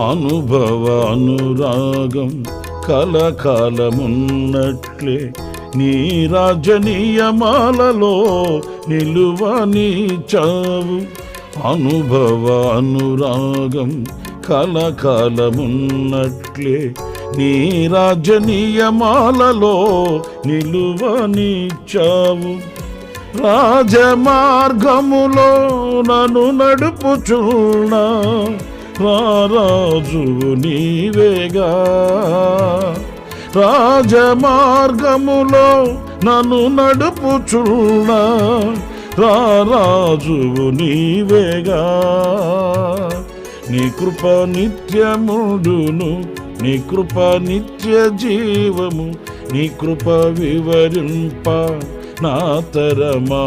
అనుభవ అనురాగం కలకాలమున్నట్లే నీ రాజనీయమాలలో నిలువ నీ చావు. అనుభవ అనురాగం కలకాలమున్నట్లే నీ రాజనీయమాలలో నిలువ నీ చావు. రాజమార్గములో నన్ను నడుపుచున్నా రారాజు నీవేగా. రాజమార్గములో నన్ను నడుపుచున్నా రారాజు నీవేగా. నీ కృప నిత్యముడును నీ కృప నిత్య జీవము నీ కృప వివరింప నా తరమాయేసయ్యా